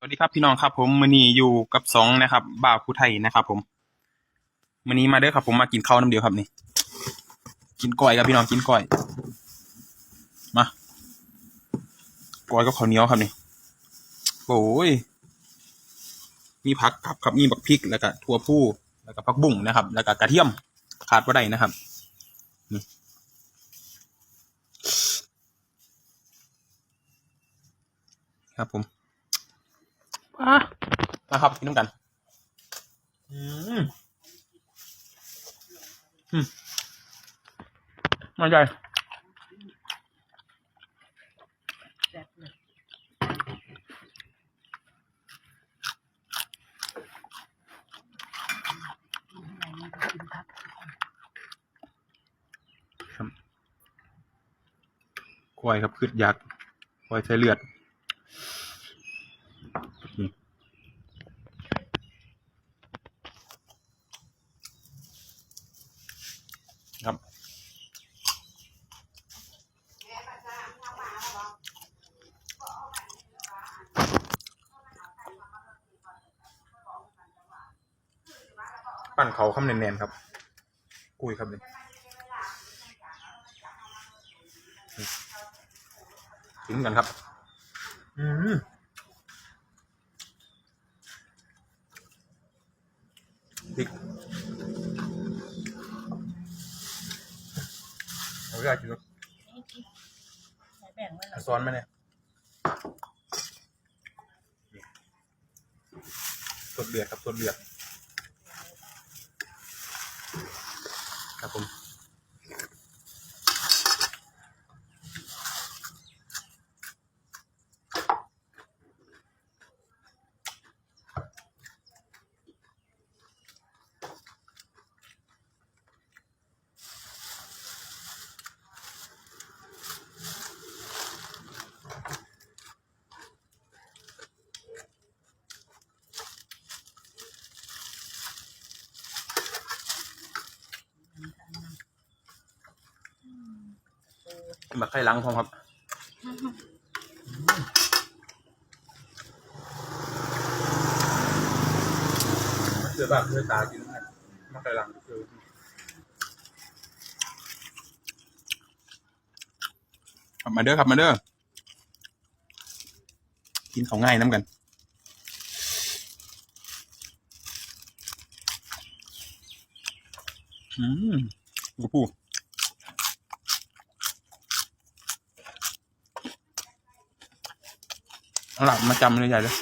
สวัสดีครับพี่น้องครับ ผมมือนี้อยู่กับสองนะครับ บ่าวผู้ไทยนะครับ ผมมือนี้มาเด้อครับ ผมมากินข้าวน้ำเดียวครับนี่ กินก้อยครับพี่น้องกินก้อย มาก้อยกับข้าวเหนียวครับนี่โอ้ยมีผักกับครับมีบักพริกแล้วก็ถั่วพูแล้วก็ผักบุ้งนะครับ แล้วก็กระเทียมขาดว่าได้นะครับนี่ครับผม มามาครับกินน้ำกัน อืมอืมมาใจแซ่บเลยควายครับคืดยักษ์ควายใช้เลือด ปั้นเขาคำแน่นๆครับ กุ้ยครับนี่ถึงกันครับ อืมพริกเอาได้กินแล้วใช้แบ่งไว้หน่อยซ้อนไหมเนี่ยนี่สดเดือดครับสดเดือด ครับผม มาไข่ล้างพร้อมครับเสือแบบเสือตากินนะมาไข่ล้างคือขับมาเด้อขับมาเด้อกินขาง่ายน้ำกันอืมกูปู หลับมาจำเลยใหญ่เลย